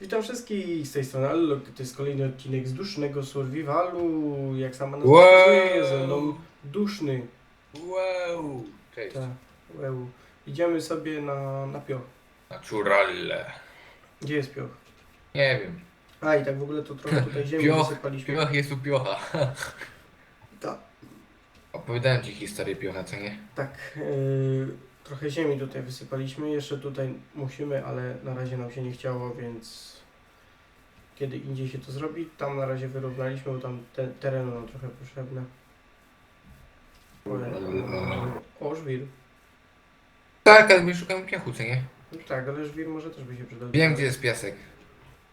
Witam wszystkich z tej strony Allok. To jest kolejny odcinek z dusznego survivalu. Jak sama nazwa Wow. wskazuje, ze mną duszny. Wow! Cześć. Tak, wow. Idziemy sobie na, na pioch. Naturale. Gdzie jest pioch? Nie wiem. A i tak w ogóle to trochę tutaj ziemi Pioch, wysypaliśmy. pioch jest u piocha. Tak, Opowiadałem ci historię piocha, co nie? tak. Yy, trochę ziemi tutaj wysypaliśmy. Jeszcze tutaj musimy, ale na razie nam się nie chciało, więc kiedy indziej się to zrobi. Tam na razie wyrównaliśmy, bo tam te, terenu nam trochę potrzebne. O, żwir. Tak, ale my szukamy piochu, co nie? No tak, ale żwir może też by się przydał. Wiem, gdzie jest piasek.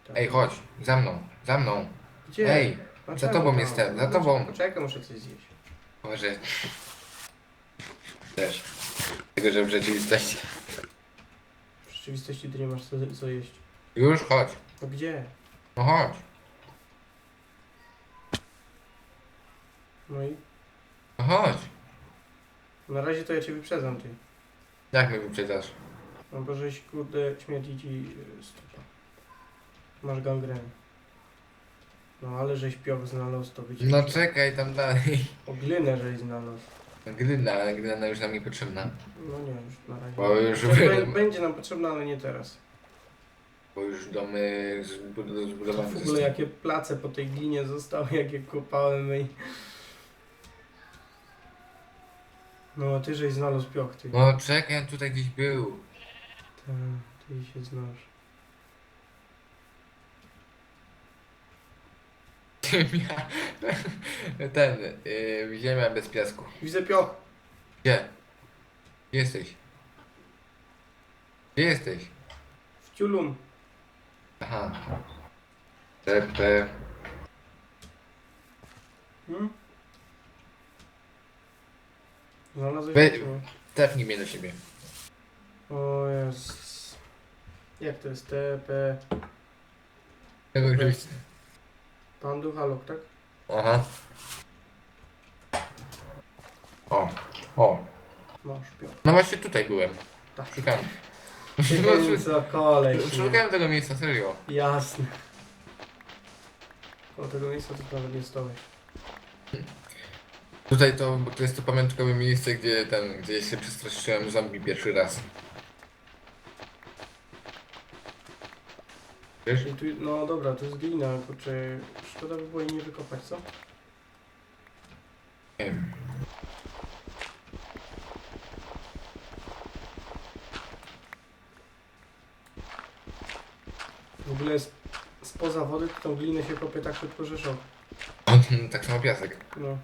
Tak. Ej, chodź, za mną, za mną. Gdzie? Ej, A za czemu tobą tam? jestem, za tobą. Poczekaj, muszę coś zjeść. Może... Też. Tylko, że w rzeczywistości. W rzeczywistości ty nie masz co, co jeść. Już, chodź. No gdzie? No chodź. No i No chodź. na razie to ja cię wyprzedzam, ty. Jak mnie wyprzedzasz? No bo żeś kurde śmierdzi ci y, stopa. Masz gangrenę. No ale żeś pioch znalazł, to by ci... No czekaj, tam dalej. O glynę żeś znalazł. Gryna, ale gryna już nam niepotrzebna. No nie, już na razie. Bo już bę- będzie nam potrzebna, ale nie teraz. Bo już domy zbud- zbudowane W ogóle zostały. jakie place po tej glinie zostały, jakie kopałem i... No, ty żeś znalazł pioch, ty. No czekaj, on tutaj gdzieś był. Tak, ty się znasz. Ziemia. Ten, yy, ziemia bez piasku. Widzę pioch. Gdzie? Gdzie jesteś? Gdzie jesteś? W ciulum. Aha. TP. Hmm? Znalazłeś Wy- czy nie? Tepnij mnie do siebie. O jest. Jak to jest? TP. Tego żebyś... Pandu Halok, tak? Aha. O. O. Masz. No właśnie tutaj byłem. Tak. Szukałem. Ty co koleś. nie? Szukałem tego miejsca, serio. Jasne. O tego miejsca to nawet nie stołeś. Tutaj to, bo to jest to pamiątkowe miejsce, gdzie ten, gdzie się przestraszyłem zombie pierwszy raz. Wiesz? I tu, no dobra, to jest glina, kurczę. Szkoda by było jej nie wykopać, co? Nie wiem. W ogóle z, spoza wody to tą glinę się kopie tak szybko, że szok. tak samo piasek. No.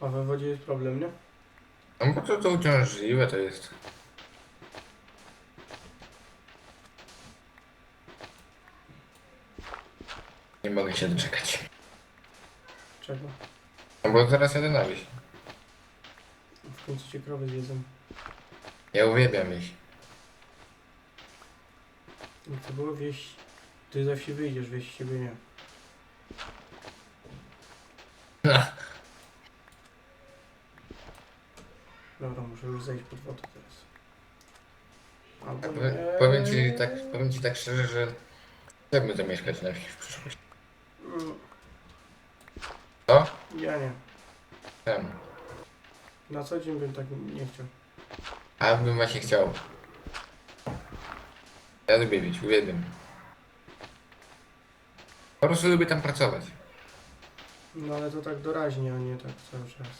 A we wodzie jest problem, nie? No bo to, to uciążliwe to jest. Nie mogę się doczekać. Czego? No bo zaraz jadę na wieś. W końcu cię krowy zjedzą. Ja uwielbiam wieś. Jak to było wieś... Ty ze wsi wyjdziesz, wieś siebie nie. Dobra, muszę już zejść pod wodę teraz. Albo Powie- nie. Powiem ci tak, powiem ci tak szczerze, że chciałbym zamieszkać na wsi w przyszłości. Mm, Co? Ja nie. Czemu? Na co dzień bym tak nie chciał. A bym właśnie chciał. Ja lubię wieś, uwielbiam. Po prostu lubię tam pracować. No ale to tak doraźnie, a nie tak cały czas.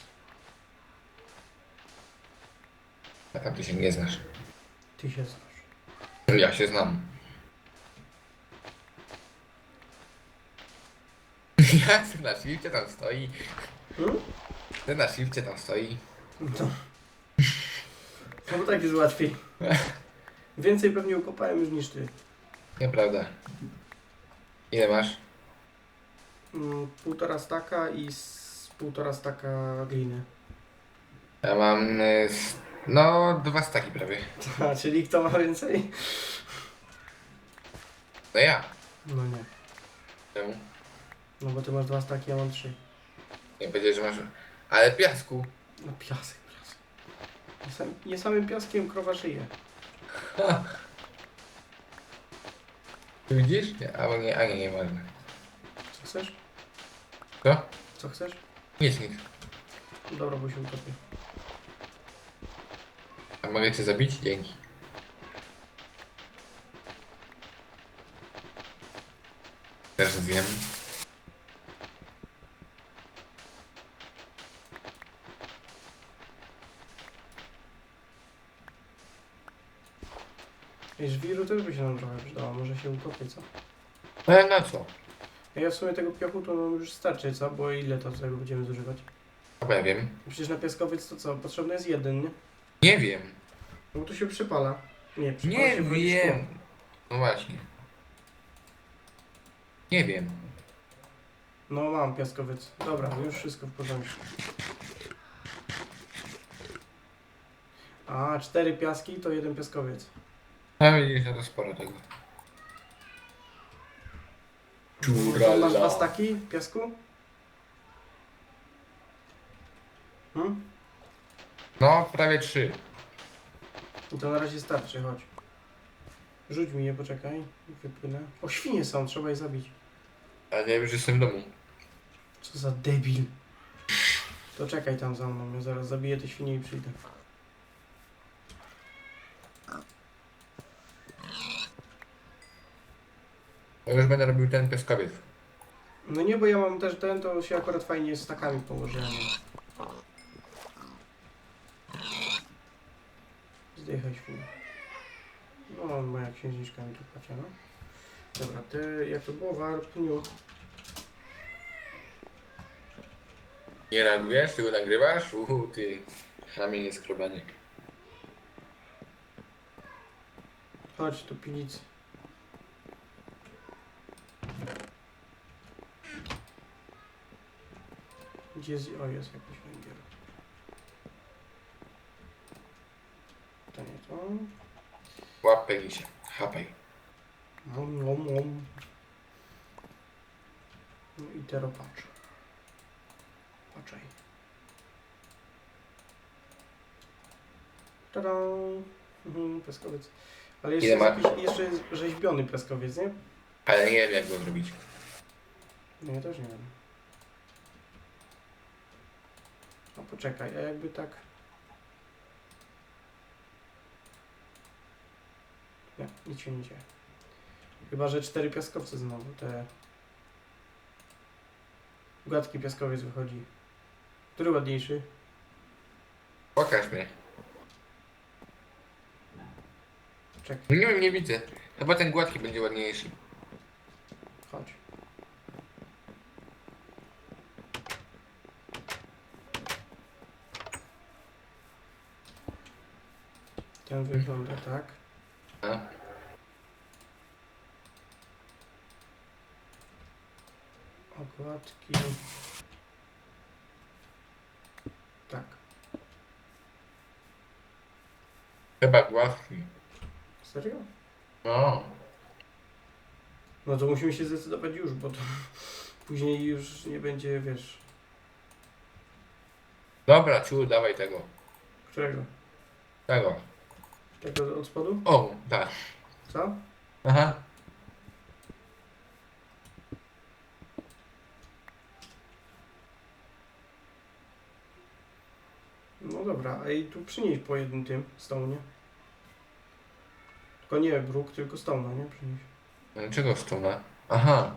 A tam ty się nie znasz. Ty się znasz. Ja się znam. Ty na shifcie tam stoi? Hmm? Ty na shifcie tam stoi. No to... No bo tak jest łatwiej. Więcej pewnie ukopałem już niż ty. Nieprawda. Ile masz? Mm, półtora staka i z półtora staka gliny. Ja mam... y, s- No, dwa staki prawie. Czyli kto ma więcej? To ja. No nie. Czemu? No bo ty masz dwa staki, ja mam trzy. Nie powiedziałeś, że masz... Ale piasku. No piasek, piasek. Nie, sam, nie samym piaskiem krowa żyje. Widzisz? Nie, albo nie, a nie, nie ważne. Co chcesz? Co? Co chcesz? Nic, nic. Dobra, bo się utopię. A mogę cię zabić? Dzięki. Też wiem. I żwiru też by się nam trochę przydało, może się utopię, co? Ale na co? Ja w sumie tego piochu to nam już starczy, co? Bo ile to tego będziemy zużywać? Chyba ja wiem. Przecież na piaskowiec to co? Potrzebny jest jeden, nie? Nie wiem. No bo tu się przypala. Nie, przypala Nie się wchodzi wiem. szkło. No właśnie. Nie wiem. No mam piaskowiec. Dobra, już wszystko w porządku. A, cztery piaski to jeden piaskowiec. A widzisz, no to sporo tego. Masz dwa staki piasku? Hmm? No, prawie trzy. I to na razie starczy, chodź. Rzuć mi je, poczekaj. Wypłynę. O, świnie są, trzeba je zabić. Ale ja już jestem w domu. Co za debil. To czekaj tam za mną, ja zaraz zabiję te świnie i przyjdę. Ja już będę robił ten piaskowiec. No nie, bo ja mam też ten, to się akurat fajnie z stakami położyłem. Zdychaj świnie. No, moja księżniczka mi tu płacie, no. Dobra, ty, jak to było? Warpniu. Nie reagujesz? Ty go nagrywasz? Uhu, ty. Chamienie skrobanie. Chodź tu, pilicy. Gdzie jest... O, jest jakiś węgiel. To nie to. Łap penisie. Chapaj. Mom, mom, mom. No i teraz patrz. Patrzaj. Tada! Mhm, piaskowiec. Ale jeszcze Ile jest ma- jakiś jeszcze jest rzeźbiony piaskowiec, nie? Ale nie wiem jak go zrobić. No ja też nie wiem. No poczekaj, a jakby tak... Nie, nic się nie dzieje. Chyba, że cztery piaskowce znowu, te... Gładki piaskowiec wychodzi. Który ładniejszy? Pokaż mnie. Czekaj, Nie wiem, nie widzę. Chyba ten gładki będzie ładniejszy. chodź. Ten wygląda tak. A? Okładki. Tak. Chyba gładki. Serio? No. No to musimy się zdecydować już, bo to później już nie będzie, wiesz, Dobra, ciu, dawaj tego. którego? Tego. Tego od spodu? O, tak. Co? Aha. No dobra, a i tu przynieś po jednym tym stołnie. Tylko nie bruk, tylko stołna, nie? Przynieś. Ale Czego strona? Aha.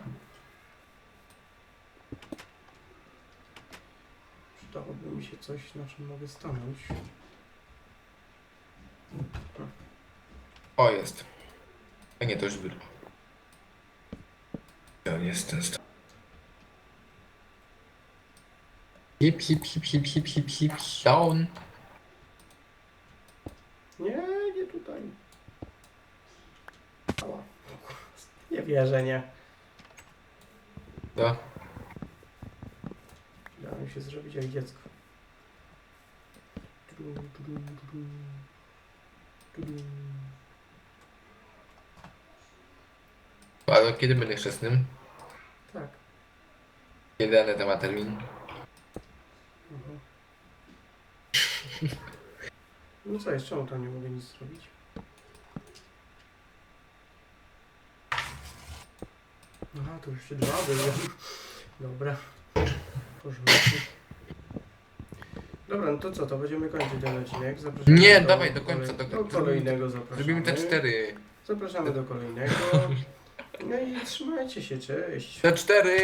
Przydałoby mi się coś, na czym mogę stanąć. O, jest. A nie, to już było. To jest ten st- Hip, hip, hip, hip, hip, hip, hip, down. Nie, nie tutaj. Ała. Nie wierzę, nie. No. Dałem się zrobić jak dziecko. Ale kiedy będę chrzestnym? Tak. Kiedy Aneta ma termin? Mhm. No co jest, czemu tam nie mogę nic zrobić? Aha, to już się dwa były. Dobra. Porządku. Dobra, no to co, to będziemy kończyć ten odcinek. Zapraszamy Nie, dawaj, do końca, do do kolejnego zapraszamy. Zrobimy te cztery. Zapraszamy do kolejnego. No i trzymajcie się, cześć. Te cztery.